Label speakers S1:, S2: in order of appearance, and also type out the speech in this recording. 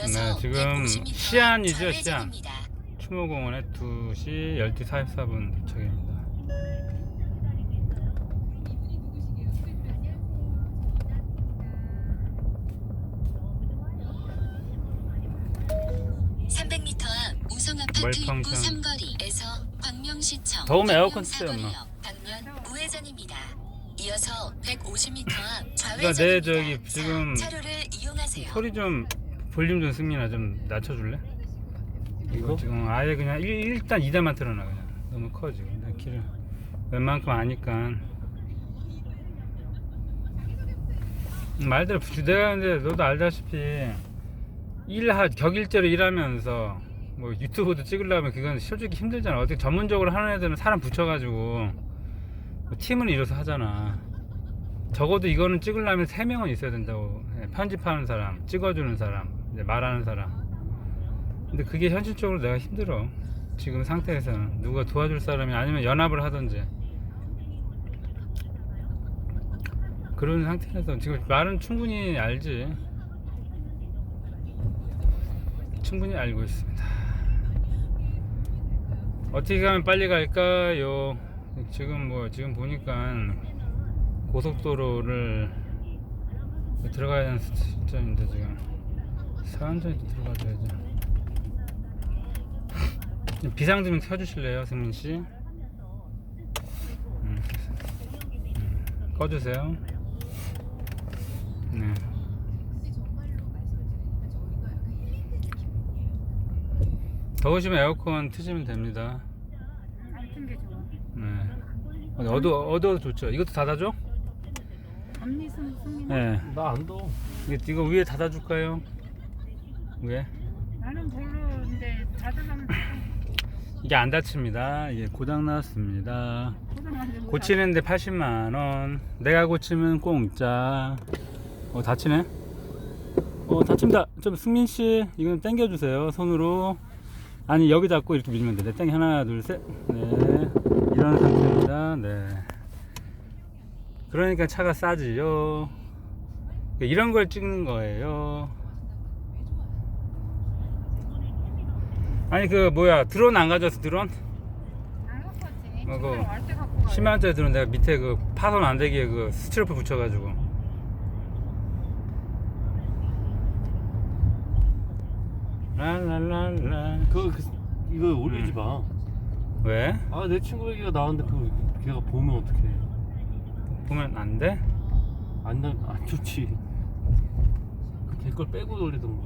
S1: 네, 지금 시안이죠, 시안. 추모공원에 2시 12시 44분 도착입니다. 멀펑션.
S2: 삼거리에서 광명시청
S1: 더우면 에어컨.
S2: 방면 우회전입니다. 이어서 150m 앞 좌회전입니다.
S1: 그러니까 내 저기 지금
S2: 차로를 이용하세요.
S1: 소리 좀 볼륨 좀 승민아 좀 낮춰줄래? 이거? 지금 아예 그냥 일, 일단 2대만 틀어놔 그냥. 너무 커 지금. 내 키를. 웬만큼 아니까. 말대로 부- 내가 근데 너도 알다시피 일하 격일제로 일하면서 뭐 유튜브도 찍으려면 그건 솔직히 힘들잖아. 어떻게 전문적으로 하는 애들은 사람 붙여가지고 뭐 팀을 이뤄서 하잖아. 적어도 이거는 찍으려면 3명은 있어야 된다고 해. 편집하는 사람 찍어주는 사람 이제 말하는 사람. 근데 그게 현실적으로 내가 힘들어. 지금 상태에서는. 누가 도와줄 사람이 아니면 연합을 하든지. 그런 상태에서 지금 말은 충분히 알지. 충분히 알고 있습니다. 어떻게 가면 빨리 갈까요? 지금 뭐 지금 보니까 고속도로를 들어가야 되는 시점인데 지금 사안전에 들어가줘야죠 비상 좀 켜주실래요 승민 씨? 음, 음, 꺼주세요. 네. 더우시면 에어컨 트시면 됩니다. 네. 어두 어두워도 좋죠. 이것도 닫아줘? 네.
S3: 나안 더워.
S1: 이거, 이거 위에 닫아줄까요? 위에?
S4: 나는 별로인데 닫아가면
S1: 이게 안 닫힙니다. 이게 고장 났습니다.
S4: 고장나서
S1: 고치는데 80만 원. 내가 고치면 공짜. 어 다치네. 어 다칩니다. 좀 승민 씨 이건 당겨 주세요. 손으로. 아니 여기 잡고 이렇게 밀면 돼. 내땡 하나 둘 셋. 네. 이런 상태입니다. 네. 그러니까 차가 싸지요. 이런 걸 찍는 거예요. 아니 그 뭐야 드론 안 가져왔어 드론?
S4: 안 갖고 왔지.
S1: 어,
S4: 그거war때 갖고 가.
S1: 10만 원짜리 드론 내가 밑에 그 파손 안 되게 그 스티로폼 붙여가지고 랄랄랄라
S3: 그, 그 이거 올리지
S1: 음.
S3: 마.
S1: 왜?
S3: 아 내 친구 얘기가 나왔는데 그 걔가 보면 어떡해?
S1: 보면 안 돼?
S3: 안, 나- 안 좋지. 걔걸 빼고 올리던 거.